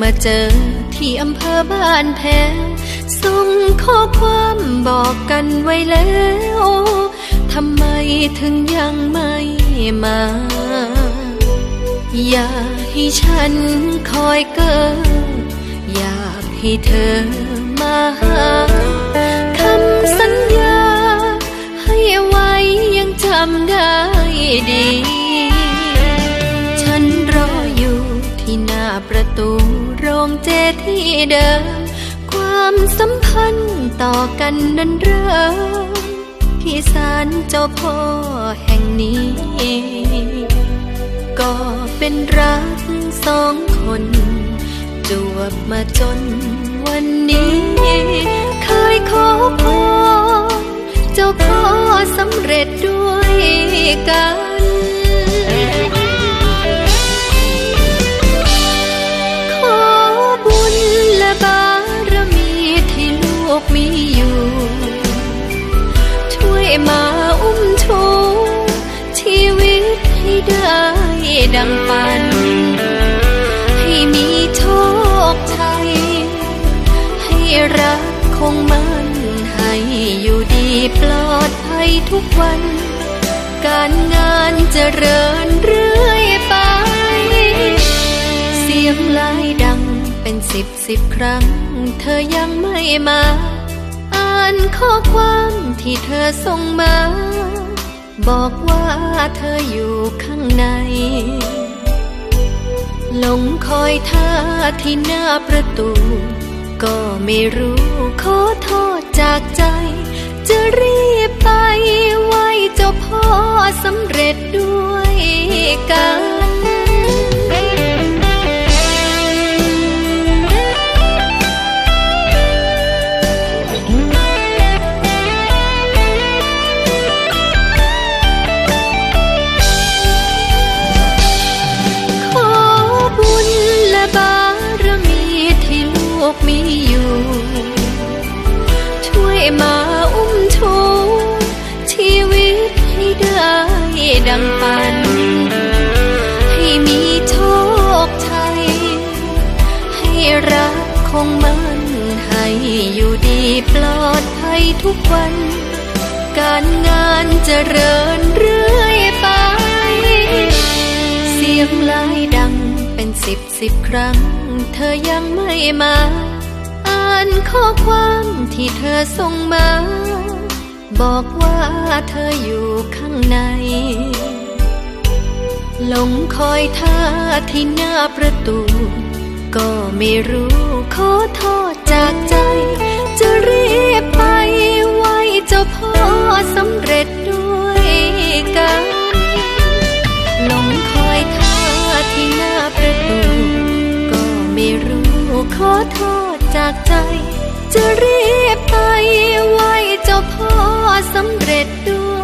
มาเจอที่อำเภอบ้านแพงส่งข้อความบอกกันไว้แล้วทำไมถึงยังไม่มา อย่าให้ฉันคอยเก้ออยากให้เธอ เจที่เดิม ความสัมพันธ์ต่อกันนั้นเริ่มที่ศาลเจ้าพ่อแห่งนี้ ก็เป็นรักสองคน จวบมาจนวันนี้เคยขอพรเจ้าพ่อสำเร็จด้วยกัน กมีอยู่ ช่วยมาอุ้มชูชีวิตให้ได้ดังฝัน ให้มีโชคชัย ให้รักคงมันให้อยู่ดีปลอดภัยทุกวัน การงานเจริญเรื่ สิบสิบครั้ง เธอยังไม่มา อ่านข้อความที่เธอส่งมา บอกว่าเธออยู่ข้างในลงคอยท่าที่หน้าประตู ก็ไม่รู้ขอโทษจากใจ จะรีบไปไหวเจ้าพ่อสำเร็จด้วย มาอุ้มชูชีวิตให้ได้ดังฝัน ให้มีโชคชัย ให้รักคงมันให้อยู่ดีปลอดภัยทุกวัน การงานเจริญเรื่อยไป เสียงลายดังเป็นสิบสิบครั้ง เธอยังไม่มาอ่า นข้อความที่เธอส่งมา บอกว่าเธออยู่ข้างใน หลงคอยท่าที่หน้าประตู ก็ไม่รู้ขอโทษจากใจ จะรีบไปไหวเจ้าพ่อสำเร็จด้วยกันหลงคอยท่าที่หน้าประตู ก็ไม่รู้ขอโทษ จากใจ จะรีบไปไหวเจ้าพ่อสำเร็จด้ว